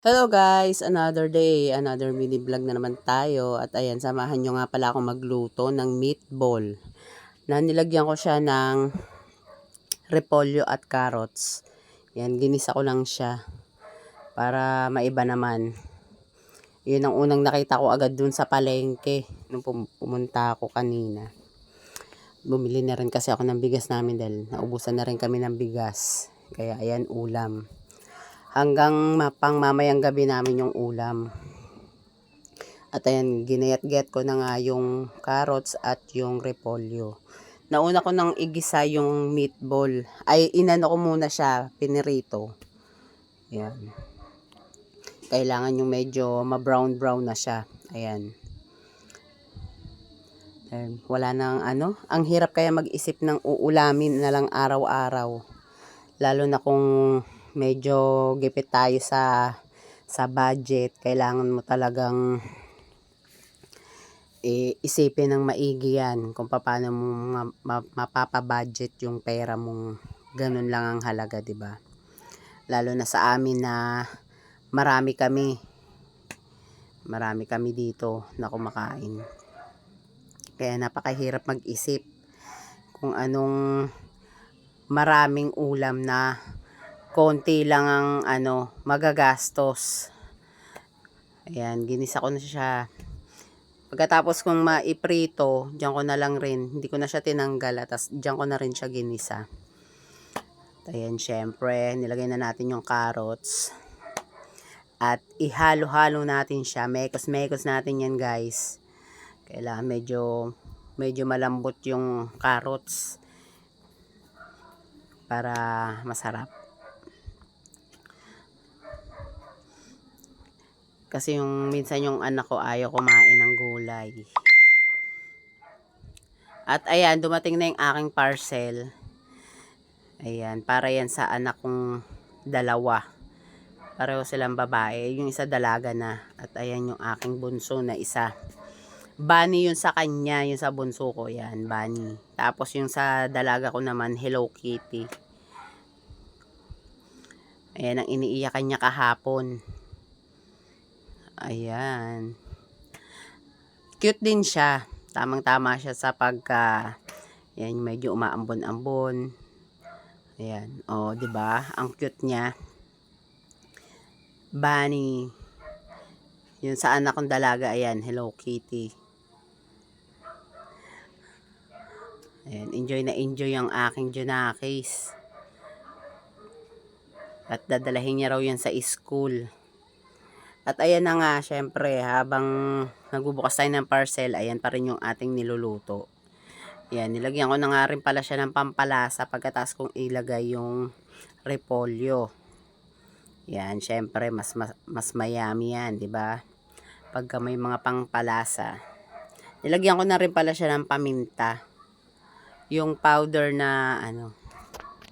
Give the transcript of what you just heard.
Hello guys! Another day, another mini vlog na naman tayo. At ayan, samahan nyo nga pala akong magluto ng meatball. Na nilagyan ko siya ng repolyo at carrots. Yan, ginisa ko lang siya. Para maiba naman. Yun ang unang nakita ko agad dun sa palengke. Nung pum- pumunta ako kanina. Bumili na rin kasi ako ng bigas namin dahil naubusan na rin kami ng bigas. Kaya ayan, ulam hanggang pang mamayang gabi namin yung ulam. At ayan, ginayat-get ko na nga yung carrots at yung repolyo. Nauna ko nang igisa yung meatball. Ay, inano ko muna siya, pinirito. Ayan. Kailangan yung medyo ma-brown-brown na siya. Ayan. Ayan. Wala nang ano. Ang hirap kaya mag-isip ng uulamin na lang araw-araw. Lalo na kung medyo gipit tayo sa sa budget, kailangan mo talagang eh, isipin ng maigi yan kung paano mo ma- ma- mapapabudget yung pera mong ganun lang ang halaga, 'di ba? Lalo na sa amin na marami kami. Marami kami dito na kumakain. Kaya napakahirap mag-isip kung anong maraming ulam na konti lang ang ano, magagastos. Ayan, ginisa ko na siya. Pagkatapos kong maiprito, diyan ko na lang rin, hindi ko na siya tinanggal at diyan ko na rin siya ginisa. At ayan, syempre, nilagay na natin yung carrots. At ihalo-halo natin siya. Mekos-mekos natin yan, guys. Kailangan medyo medyo malambot yung carrots para masarap. Kasi yung minsan yung anak ko ayaw kumain ng gulay. At ayan, dumating na yung aking parcel. Ayan, para yan sa anak kong dalawa. Pareho silang babae. Yung isa dalaga na. At ayan yung aking bunso na isa. Bunny yun sa kanya, yung sa bunso ko. Yan, bunny. Tapos yung sa dalaga ko naman, Hello Kitty. Ayan ang iniiyakan niya kahapon. Ayan. Cute din siya. Tamang-tama siya sa pagka yan medyo umaambon-ambon. Ayan. Oh, 'di ba? Ang cute niya. Bunny. Yun sa anak kong dalaga, ayan, Hello Kitty. Ayan, enjoy na enjoy ang aking Junakis. At dadalahin niya raw yan sa school. At ayan na nga, syempre, habang nagbubukas tayo ng parcel, ayan pa rin yung ating niluluto. Yan, nilagyan ko na nga rin pala siya ng pampalasa pagkatas kong ilagay yung repolyo. Yan, syempre, mas, mas, mas mayami yan, di ba? Pagka may mga pangpalasa. Nilagyan ko na rin pala siya ng paminta. Yung powder na, ano,